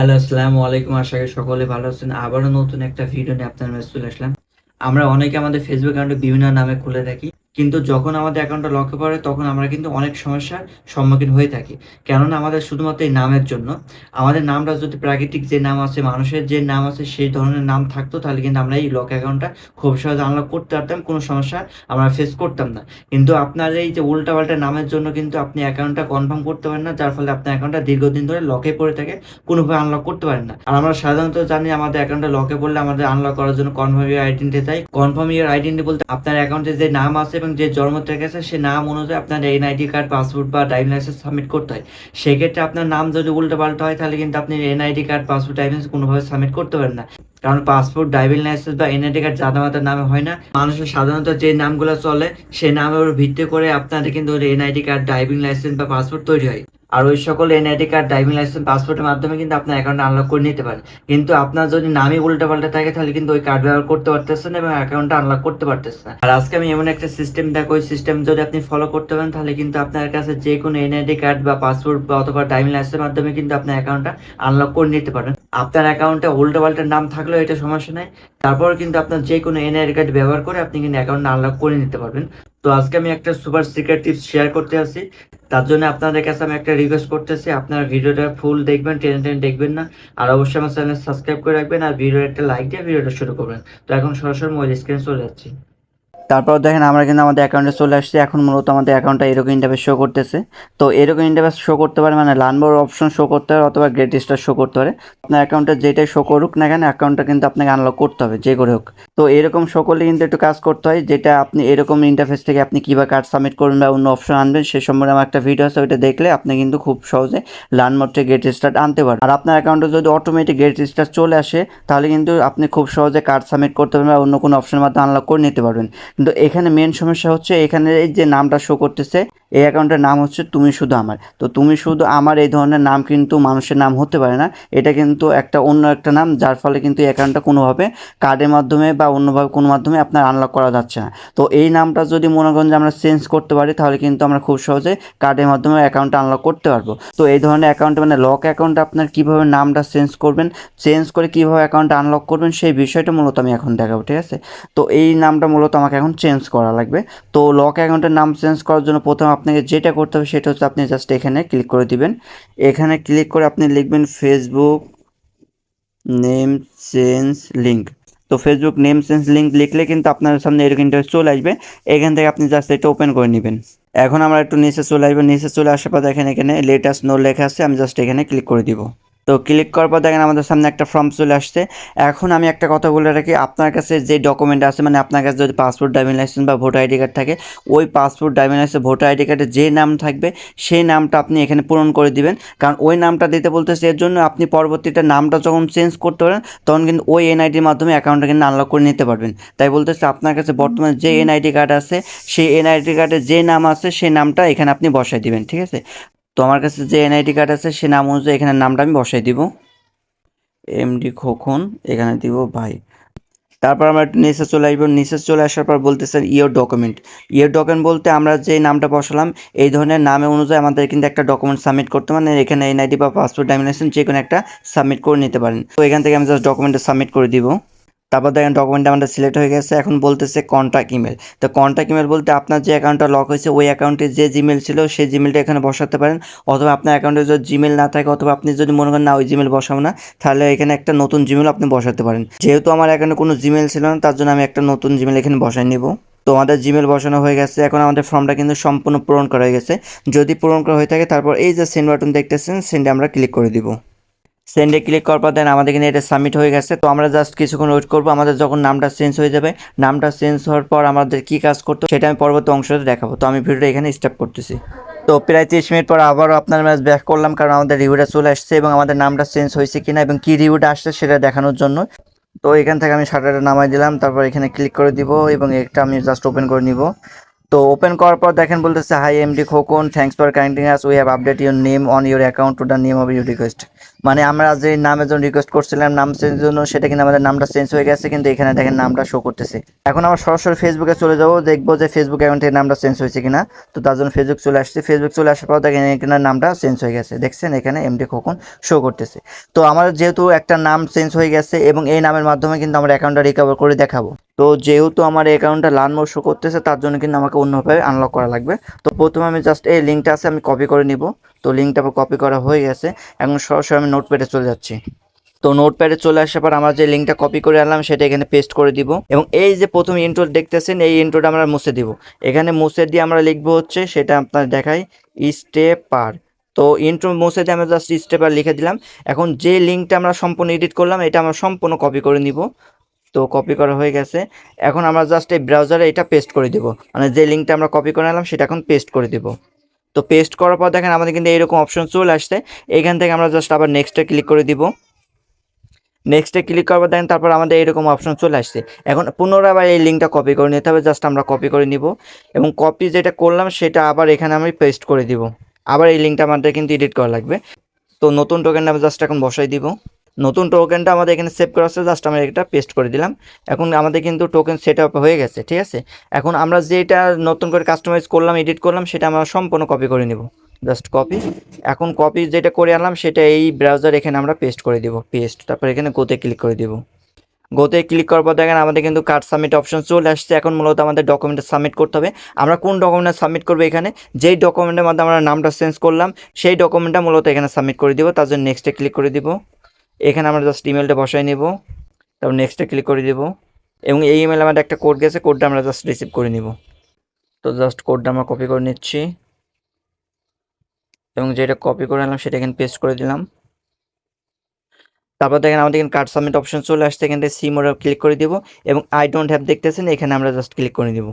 Hello, আসসালামু আলাইকুম। আশা করি সকলে ভালো আছেন। আবারও নতুন একটা ভিডিও নিয়ে আপনার চলে আসলাম। আমরা অনেকে আমাদের ফেসবুক অ্যাকাউন্টে বিভিন্ন নামে খুলে থাকি। কিন্তু যখন আমাদের অ্যাকাউন্টটা লক্ষ্য পড়ে তখন আমরা কিন্তু অনেক সমস্যার সম্মুখীন হয়ে থাকি। কেননা আমাদের শুধুমাত্র এই নামের জন্য। আমাদের নামটা যদি প্রাকৃতিক যে নাম আছে, মানুষের যে নাম আছে, সেই ধরনের নাম থাকতো, তাহলে কিন্তু আমরা এই লক অ্যাকাউন্টটা খুব সহজে আনলক করতে পারতাম, কোনো সমস্যা আমরা ফেস করতাম না। কিন্তু আপনার এই যে উল্টাপাল্টা নামের জন্য কিন্তু আপনি অ্যাকাউন্টটা কনফার্ম করতে পারেন না, যার ফলে আপনার অ্যাকাউন্টটা দীর্ঘদিন ধরে লকে পড়ে থাকে, কোনোভাবে আনলক করতে পারেন না। আর আমরা সাধারণত জানি আমাদের অ্যাকাউন্টে লকে পড়লে আমাদের আনলক করার জন্য কনফার্ম ইয়ার আইডেন্টি চাই। কনফার্ম ইয়ার আইডেন্টি বলতে আপনার অ্যাকাউন্টে যে নাম আছে এবং যে জন্ম তারিখ আছে সে নাম অনুযায়ী আপনার এনআইডি কার্ড, পাসপোর্ট বা ড্রাইভিং লাইসেন্স সাবমিট করতে হয়। সেক্ষেত্রে আপনার নাম যদি উল্টো পাল্টা হয়, তাহলে কিন্তু আপনি NID card, passport, driving licence কোনোভাবে সাবমিট করতে পারেন না। কারণ পাসপোর্ট, ড্রাইভিং লাইসেন্স বা এন এনআইডি কার্ড জাদা মাতার নামে হয় না। মানুষের সাধারণত যে নামগুলো চলে সেই নামের ভিত্তি করে আপনাদের কিন্তু N ID card, driving licence বা পাসপোর্ট তৈরি হয়। আর ওই সকল এনআইডি কার্ড ড্রাইভিং লাইসেন্স পাসপোর্টের মাধ্যমে কিন্তু আপনার অ্যাকাউন্ট আনলক করে নিতে পারেন। কিন্তু আপনার যদি নামই উল্টা পাল্টা থাকে, তাহলে কিন্তু ওই কার্ড ব্যবহার করতে পারতেছেন এবং অ্যাকাউন্টটা আনলক করতে পারতেছেন আর আজকে আমি এমন একটা সিস্টেম দেখো ওই সিস্টেম যদি আপনি ফলো করতে পারেন, তাহলে কিন্তু আপনার কাছে যে কোনো এনআইডি কার্ড বা পাসপোর্ট বা অথবা ড্রাইভিং লাইসেন্সের মাধ্যমে কিন্তু আপনার অ্যাকাউন্টটা আনলক করে নিতে পারেন। আপনার অ্যাকাউন্টে উল্টো পাল্টা নাম থাকলেও এটা সমস্যা নেই। তারপর কিন্তু আপনার যে কোনো এনআইডি কার্ড ব্যবহার করে আপনি কিন্তু অ্যাকাউন্ট আনলক করে নিতে পারবেন। তো আজকে আমি একটা সুপার সিক্রেট টিপস শেয়ার করতে আসি। তার জন্য আপনাদের কাছে আমি একটা রিকোয়েস্ট করতেছি। আপনার ভিডিওটা ফুল দেখবেন, টেনে টেনে দেখবেন না। আর অবশ্যই আমার চ্যানেল সাবস্ক্রাইব করে রাখবেন আর ভিডিওর একটা লাইক দিয়ে ভিডিওটা শুরু করবেন। তো এখন সরাসরি মোবাইল স্ক্রিনে চলে যাচ্ছি। তারপর দেখেন আমরা কিন্তু আমাদের অ্যাকাউন্টে চলে আসছি। এখন মূলত আমাদের অ্যাকাউন্টটা এরকম ইন্টারভেস শো করতেছে। তো এরকম ইন্টারভেস শো করতে পারে মানে লানবোর অপশন শো করতে পারে অথবা গ্রেট স্টার শো করতে পারে। আপনার অ্যাকাউন্টে যেটাই শো করুক না কেন অ্যাকাউন্টটা কিন্তু আপনাকে আনলক করতে হবে, যে করে হোক। তো এরকম শো করলে কিন্তু একটু কাজ করতে হয়, যেটা আপনি এরকম ইন্টারফেস থেকে আপনি কীভাবে কার্ড সাবমিট করবেন বা অন্য অপশন আনবেন, সে সম্পর্কে আমার একটা ভিডিও আছে, ওইটা দেখলে আপনি কিন্তু খুব সহজে লার্ন মোডে গেট স্টার্ট আনতে পারেন আর আপনার অ্যাকাউন্টে যদি অটোমেটিক গেট স্টার্ট চলে আসে, তাহলে কিন্তু আপনি খুব সহজে কার্ড সাবমিট করতে পারবেন বা অন্য কোনো অপশনের মাধ্যমে আনলক করে নিতে পারবেন। কিন্তু এখানে মেন সমস্যা হচ্ছে এখানে এই যে নামটা শো করতেছে, এই অ্যাকাউন্টের নাম হচ্ছে তুমি শুধু আমার। তো তুমি শুধু আমার এই ধরনের নাম কিন্তু মানুষের নাম হতে পারে না। এটা কিন্তু একটা অন্য একটা নাম, যার ফলে কিন্তু এই অ্যাকাউন্টটা কোনোভাবে কার্ডের মাধ্যমে বা অন্যভাবে কোনো মাধ্যমে আপনার আনলক করা যাচ্ছে না। তো এই নামটা যদি মনে করেন যে আমরা চেঞ্জ করতে পারি, তাহলে কিন্তু আমরা খুব সহজে কার্ডের মাধ্যমে অ্যাকাউন্টটা আনলক করতে পারব। তো এই ধরনের অ্যাকাউন্টে মানে লক অ্যাকাউন্ট আপনার কীভাবে নামটা চেঞ্জ করবেন চেঞ্জ করে কীভাবে অ্যাকাউন্টটা আনলক করবেন, সেই বিষয়টা মূলত আমি এখন দেখাবো, ঠিক আছে? তো এই নামটা মূলত আমাকে এখন চেঞ্জ করা লাগবে। তো লক অ্যাকাউন্টের নাম চেঞ্জ করার জন্য প্রথম আপনাকে যেটা করতে হবে সেটা হচ্ছে আপনি জাস্ট এখানে ক্লিক করে দিবেন। এখানে ক্লিক করে আপনি লিখবেন ফেসবুক নেম চেঞ্জ লিঙ্ক তো ফেসবুক নেম চেঞ্জ লিঙ্ক লিখলে কিন্তু আপনার সামনে এরকম ইন্টারেস চলে আসবে। এখান থেকে আপনি জাস্ট এটা ওপেন করে নেবেন। এখন আমরা একটু নিচে চলে আসব। নিচে চলে আসার পর দেখেন এখানে লেটেস্ট নো লেখা আছে। আমি জাস্ট এখানে ক্লিক করে দিব। তো ক্লিক করার পর দেখেন আমাদের সামনে একটা ফর্ম চলে আসছে। এখন আমি একটা কথা বলে রাখি, আপনার কাছে যে ডকুমেন্ট আছে মানে আপনার কাছে যদি পাসপোর্ট ড্রাইভিং লাইসেন্স বা ভোটার আইডি কার্ড থাকে, ওই passport driving licence voter ID কার্ডে যে নাম থাকবে, সেই নামটা আপনি এখানে পূরণ করে দিবেন। কারণ ওই নামটা দিতে বলতেছে, এর জন্য আপনি পরবর্তীতে নামটা যখন চেঞ্জ করতে পারেন, তখন কিন্তু ওই এনআইডির মাধ্যমে অ্যাকাউন্টটা কিন্তু আনলক করে নিতে পারবেন। তাই বলতেছে, আপনার কাছে বর্তমানে যে এনআইডি কার্ড আছে, সেই এনআইডি কার্ডে যে নাম আছে, সেই নামটা এখানে আপনি বসাই দিবেন, ঠিক আছে? তো আমার কাছে যে এনআইডি কার্ড আছে, সে নাম অনুযায়ী এখানে নামটা আমি বসাই দিব। এমডি খোকন, এখানে দিব ভাই। তারপর আমরা একটু নিচে চলে আসব। নিচে চলে আসার পর বলতেছেন ইয়োর ডকুমেন্ট ইয়োর ডকুমেন্ট বলতে আমরা যে নামটা বসালাম, এই ধরনের নামে অনুযায়ী আমাদের কিন্তু একটা ডকুমেন্ট সাবমিট করতে মানে এখানে এনআইডি বা পাসপোর্ট ডাইমিনেশন যে কোনো একটা সাবমিট করে নিতে পারেন। তো এখান থেকে আমি জাস্ট ডকুমেন্টটা সাবমিট করে দিব। তারপর দেখেন ডকুমেন্ট আমাদের সিলেক্ট হয়ে গেছে। এখন বলতেছে কন্ট্যাক্ট ইমেল তো কন্ট্যাক্ট ইমেল বলতে আপনার যে অ্যাকাউন্টটা লক হয়েছে, ওই অ্যাকাউন্টে যে জিমেল ছিল, সেই জিমেলটা এখানে বসাতে পারেন। অথবা আপনার অ্যাকাউন্টে যদি জিমেল না থাকে, অথবা আপনি যদি মনে করেন, না, ওই জিমেল বসাবো না, তাহলে এখানে একটা নতুন জিমেল আপনি বসাতে পারেন। যেহেতু আমার অ্যাকাউন্টে কোনো জিমেল ছিল না, তার জন্য আমি একটা নতুন জিমেল এখানে বসাই নিব। তো আমাদের জিমেল বসানো হয়ে গেছে। এখন আমাদের ফর্মটা কিন্তু সম্পূর্ণ পূরণ করা হয়ে গেছে। যদি পূরণ করা হয়ে থাকে, তারপর এই যে সেন্ড বাটন দেখতেছেন সেন্ডে আমরা ক্লিক করে দিব। সেন্ডে ক্লিক করার পর দেন আমাদের কিন্তু এটা সাবমিট হয়ে গেছে। তো আমরা জাস্ট কিছুক্ষণ ওয়েট করব, আমাদের যখন নামটা চেঞ্জ হয়ে যাবে, নামটা চেঞ্জ হওয়ার পর আমাদের কী কাজ করতে সেটা আমি পরবর্তী অংশতে দেখাবো। তো আমি ভিডিওটা এখানে স্টার্ট করতেছি। তো প্রায় তিরিশ মিনিট পর আবারও আপনার ম্যাচ ব্যাক করলাম, কারণ আমাদের রিভিউটা চলে আসছে এবং আমাদের নামটা চেঞ্জ হয়েছে কিনা এবং কী রিভিউটা আসছে সেটা দেখানোর জন্য। তো এখান থেকে আমি শাটারটা নামাই দিলাম, তারপর এখানে ক্লিক করে দিব এবং একটা আমি জাস্ট ওপেন করে নিব। তো ওপেন করার পর দেখেন বলতেছে hi MD Khokon thanks for kinding us we have update your name on your account to the name of your request মানে আমরা যে নামের জন্য রিকোয়েস্ট করছিলাম, নাম চেঞ্জের জন্য সেটা কিন্তু আমাদের নামটা চেঞ্জ হয়ে গেছে, কিন্তু এখানে দেখেন নামটা শো করতেছে। এখন আমরা সরাসরি ফেসবুকে চলে যাব, দেখব যে ফেসবুক অ্যাকাউন্ট থেকে নামটা চেঞ্জ হয়েছে কিনা। তো তার জন্য ফেসবুক চলে আসছে। ফেসবুক চলে আসার পর দেখেন এখানে নামটা চেঞ্জ হয়ে গেছে। দেখছেন এখানে এমডি খোকন শো করতেছে। তো আমাদের যেহেতু একটা নাম চেঞ্জ হয়ে গেছে এবং এই নামের মাধ্যমে কিন্তু আমরা অ্যাকাউন্টটা রিকভার করে দেখাবো। তো যেহেতু আমার অ্যাকাউন্টটা লার্ন মোড শো করতেছে, তার জন্য কিন্তু আমাকে অন্যভাবে আনলক করা লাগবে। তো প্রথমে আমি জাস্ট এই লিঙ্কটা আছে, আমি কপি করে নিব। তো লিঙ্কটা কপি করা হয়ে গেছে। এখন সরাসরি আমি নোটপ্যাডে চলে যাচ্ছি। তো নোটপ্যাডে চলে আসার পর আমরা যে লিঙ্কটা কপি করে আনলাম, সেটা এখানে পেস্ট করে দিব। এবং এই যে প্রথম ইন্ট্রো দেখতেছেন, এই ইন্ট্রোটা আমরা মুছে দিব। এখানে মুছে দিয়ে আমরা লিখব হচ্ছে, সেটা আপনার দেখাই স্টেপার তো ইন্ট্রো মুছে দিয়ে আমরা জাস্ট স্টেপার লিখে দিলাম। এখন যে লিঙ্কটা আমরা সম্পূর্ণ এডিট করলাম, এটা আমরা সম্পূর্ণ কপি করে নিব। তো কপি করা হয়ে গেছে। এখন আমরা জাস্ট এই ব্রাউজারে এটা পেস্ট করে দিব। মানে যে লিঙ্কটা আমরা কপি করে নিলাম সেটা এখন পেস্ট করে দিব। তো পেস্ট করার পর দেখেন আমাদের কিন্তু এইরকম অপশন চলে আসছে। এখান থেকে আমরা জাস্ট আবার নেক্সটে ক্লিক করে দিব। নেক্সটে ক্লিক করব দেখেন তারপর আমাদের এরকম অপশন চলে আসছে। এখন পুনরায় আবার এই লিঙ্কটা কপি করে নিতে হবে জাস্ট আমরা কপি করে নিব। এবং কপি যেটা করলাম সেটা আবার এখানে আমি পেস্ট করে দিব। আবার এই লিঙ্কটা আমাদের কিন্তু এডিট করা লাগবে। তো নতুন টোকেনটা আমি জাস্ট এখন বসাই দিব। নতুন টোকেনটা আমাদের এখানে সেভ করা আছে জাস্ট আমরা এটা পেস্ট করে দিলাম। এখন আমাদের কিন্তু টোকেন সেট আপ হয়ে গেছে, ঠিক আছে? এখন আমরা যেটা নতুন করে কাস্টমাইজ করলাম এডিট করলাম, সেটা আমরা সম্পূর্ণ কপি করে নেব। জাস্ট কপি এখন কপি যেটা করে আনলাম, সেটা এই ব্রাউজার এখানে আমরা পেস্ট করে দিব পেস্ট তারপর এখানে গোতে ক্লিক করে দিব। গোতে ক্লিক করার পর দেখেন, আমাদের কিন্তু কার্ড সাবমিট অপশন চলে আসছে। এখন মূলত আমাদের ডকুমেন্টটা সাবমিট করতে হবে। আমরা কোন ডকুমেন্টটা সাবমিট করব এখানে? যেই ডকুমেন্টের মধ্যে আমরা নামটা চেঞ্জ করলাম, সেই ডকুমেন্টটা মূলত এখানে সাবমিট করে দিব। তার জন্য নেক্সটে ক্লিক করে দিব। এখানে আমরা জাস্ট ইমেলটা বসাই নেব, তারপর নেক্সটে ক্লিক করে দিব, এবং এই ইমেল আমাদের একটা কোড গেছে কোডটা আমরা জাস্ট রিসিভ করে নিব। তো জাস্ট কোডটা আমরা কপি করে নিচ্ছি, এবং যেটা কপি করে নিলাম সেটা এখানে পেস্ট করে দিলাম। তারপর দেখেন আমাদের এখানে কার্ড সাবমিট অপশন চলে আসছে, এখান থেকে সি মোডে ক্লিক করে দিব, এবং আই ডোন্ট হ্যাভ দেখতেছেন, এখানে আমরা জাস্ট ক্লিক করে দিব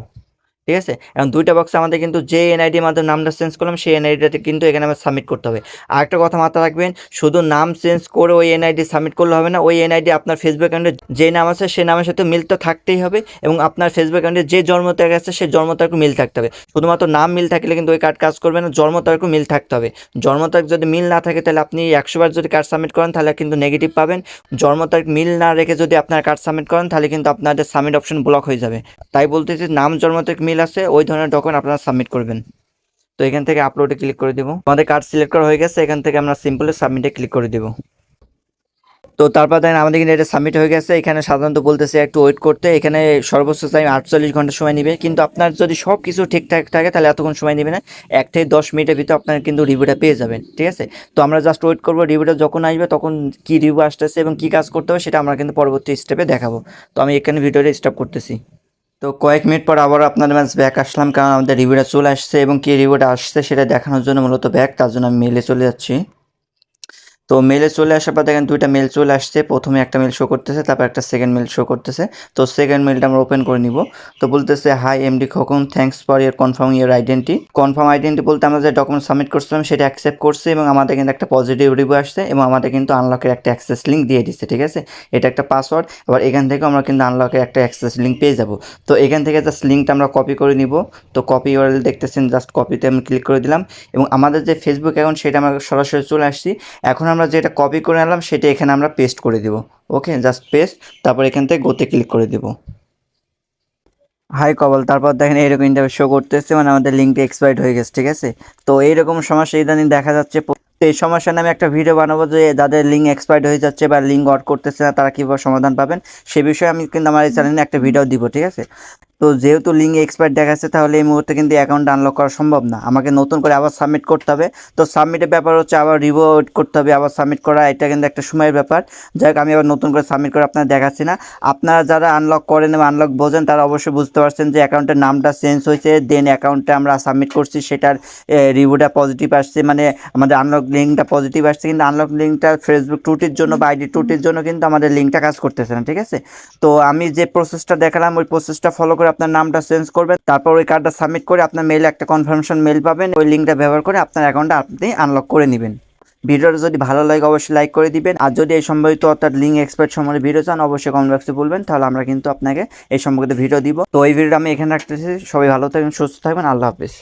ঠিক আছে? এখন দুইটা বক্সে আমাদের কিন্তু যে এনআইডির মাধ্যমে নামটা চেঞ্জ করলাম, সেই এনআইডিটা কিন্তু এখানে আমার সাবমিট করতে হবে। আর একটা কথা মাথায় রাখবেন, শুধু নাম চেঞ্জ করে ওই এনআইডি সাবমিট করলে হবে না, ওই এনআইডি আপনার ফেসবুক অ্যাকাউন্টে যে নাম আছে, সেই নামের সাথে মিল তো থাকতেই হবে এবং আপনার ফেসবুক অ্যাকাউন্টে যে জন্ম তারিখ আছে, সেই জন্ম তারিখও মিল থাকতে হবে। শুধুমাত্র নাম মিল থাকলে কিন্তু ওই কার্ড কাজ করবে না, জন্ম তারিখও মিল থাকতে হবে। জন্ম তারিখ যদি মিল না থাকে, তাহলে আপনি একশোবার যদি কার্ড সাবমিট করেন, তাহলে কিন্তু নেগেটিভ পাবেন। জন্ম তারিখ মিল না রেখে যদি আপনার কার্ড সাবমিট করেন, তাহলে কিন্তু আপনাদের সাবমিট অপশন ব্লক হয়ে যাবে। তাই বলতেছি, নাম, জন্ম তারিখ মিল আছে, ওই ধরনের ডকুমেন্ট আপনারা সাবমিট করবেন। তো এখান থেকে আপলোডে ক্লিক করে দিব। আমাদের কার্ড সিলেক্ট করা হয়ে গেছে, এখান থেকে আমরা সিম্পলি সাবমিটে ক্লিক করে দিব। তো তারপর দেখেন আমাদের কিন্তু এটা সাবমিট হয়ে গেছে। এখানে সাধারণত বলতেছে একটু ওয়েট করতে। এখানে সর্বোচ্চ টাইম আটচল্লিশ ঘণ্টা সময় নেবে। কিন্তু আপনার যদি সব কিছু ঠিকঠাক থাকে, তাহলে এতক্ষণ সময় নেবে না। এক থেকে দশ মিনিটের ভিতরে আপনার কিন্তু রিভিউটা পেয়ে যাবেন, ঠিক আছে? তো আমরা জাস্ট ওয়েট করব। রিভিউটা যখন আসবে, তখন কি রিভিউ আসতেছে এবং কি কাজ করতে হবে, সেটা আমরা কিন্তু পরবর্তী স্টেপে দেখাবো। তো আমি এখানে ভিডিওটা স্টপ করতেছি। তো কয়েক মিনিট পর আবার আপনাদের ম্যাচ ব্যাক আসলাম, কারণ আমাদের রিভিউটা চলে আসছে এবং কী রিভিউটা আসছে সেটা দেখানোর জন্য মূলত ব্যাক তার জন্য আমি মেলে চলে যাচ্ছি। তো মেলে চলে আসার পর দেখেন দুইটা মেল চলে আসছে। প্রথমে একটা মেল শো করতেছে, তারপর একটা সেকেন্ড মেল শো করতেছে। তো সেকেন্ড মেলটা আমরা ওপেন করে নিব। তো বলতেছে hi MD Khokon thanks for your confirm your identity confirm identity বলতে আমরা যে ডকুমেন্ট সাবমিট করছিলাম, সেটা অ্যাকসেপ্ট করছে এবং আমাদের কিন্তু একটা পজিটিভ রিভিউ আসছে এবং আমাদের কিন্তু আনলকের একটা অ্যাক্সেস লিঙ্ক দিয়ে দিচ্ছে ঠিক আছে? এটা একটা পাসওয়ার্ড আবার এখান থেকে আমরা কিন্তু আনলকের একটা অ্যাক্সেস লিঙ্ক পেয়ে যাব। তো এখান থেকে জাস্ট লিঙ্কটা আমরা কপি করে নিব। তো কপি ইউআরএল দেখতেছেন জাস্ট কপিতে আমি ক্লিক করে দিলাম। এবং আমাদের যে ফেসবুক অ্যাকাউন্ট সেটা আমরা সরাসরি চলে আসছি। এখন আমরা যেটা কপি করে আনলাম, সেটা এখানে আমরা পেস্ট করে দিব। ওকে জাস্ট পেস্ট তারপর এখান থেকে গোতে ক্লিক করে দিব। হাই কবল তারপর দেখেন এইরকম ইন্টারভিউ শো করতেছে মানে আমাদের লিঙ্কটা এক্সপায়ার্ড হয়ে গেছে, ঠিক আছে? তো এইরকম সমস্যা ইদানিং দেখা যাচ্ছে তো এই সমস্যা নিয়ে আমি একটা ভিডিও বানাবো যে যাদের লিঙ্ক এক্সপায়ার্ড হয়ে যাচ্ছে বা লিঙ্ক অর্ড করতেছে না, তারা কীভাবে সমাধান পাবেন, সে বিষয়ে আমি কিন্তু আমার এই চ্যানেলে একটা ভিডিও দিব, ঠিক আছে? তো যেহেতু লিঙ্ক এক্সপায়ার দেখাচ্ছে, তাহলে এই মুহূর্তে কিন্তু অ্যাকাউন্ট আনলক করা সম্ভব না। আমাকে নতুন করে আবার সাবমিট করতে হবে। তো সাবমিটের ব্যাপার হচ্ছে আবার রিভোট করতে হবে, আবার সাবমিট করা, এটা কিন্তু একটা সময়ের ব্যাপার। যাই হোক, আমি আবার নতুন করে সাবমিট করে আপনারা দেখাচ্ছি না। আপনারা যারা আনলক করেন এবং আনলক বোঝেন, তারা অবশ্যই বুঝতে পারছেন যে অ্যাকাউন্টের নামটা চেঞ্জ হয়েছে। দেন অ্যাকাউন্টে আমরা সাবমিট করছি, সেটার রিভিউটা পজিটিভ আসছে। মানে আমাদের আনলক লিঙ্কটা পজিটিভ আসছে, কিন্তু আনলক লিঙ্কটা ফেসবুক টুটির জন্য বা আইডি টুটির জন্য কিন্তু আমাদের লিঙ্কটা কাজ করতেছে না, ঠিক আছে? তো আমি যে প্রসেসটা দেখালাম, ওই প্রসেসটা ফলো করে আপনার নামটা চেঞ্জ করবেন, তারপর ওই কার্ডটা সাবমিট করে আপনার মেলে একটা কনফার্মেশন মেল পাবেন, ওই লিঙ্কটা ব্যবহার করে আপনার অ্যাকাউন্টটা আপনি আনলক করে নেবেন। ভিডিওটা যদি ভালো লাগে অবশ্যই লাইক করে দিবেন, আর যদি এই সম্পর্কিত অর্থাৎ লিঙ্ক এক্সপার্ট সম্বন্ধে ভিডিও চান, অবশ্যই কমেন্ট বক্সে বলবেন, তাহলে আমরা কিন্তু আপনাকে এই সম্পর্কিত ভিডিও দিব। তো এই ভিডিওটা আমি এখানে রাখতেছি, সবাই ভালো থাকবেন, সুস্থ থাকবেন, আল্লাহ হাফিজ।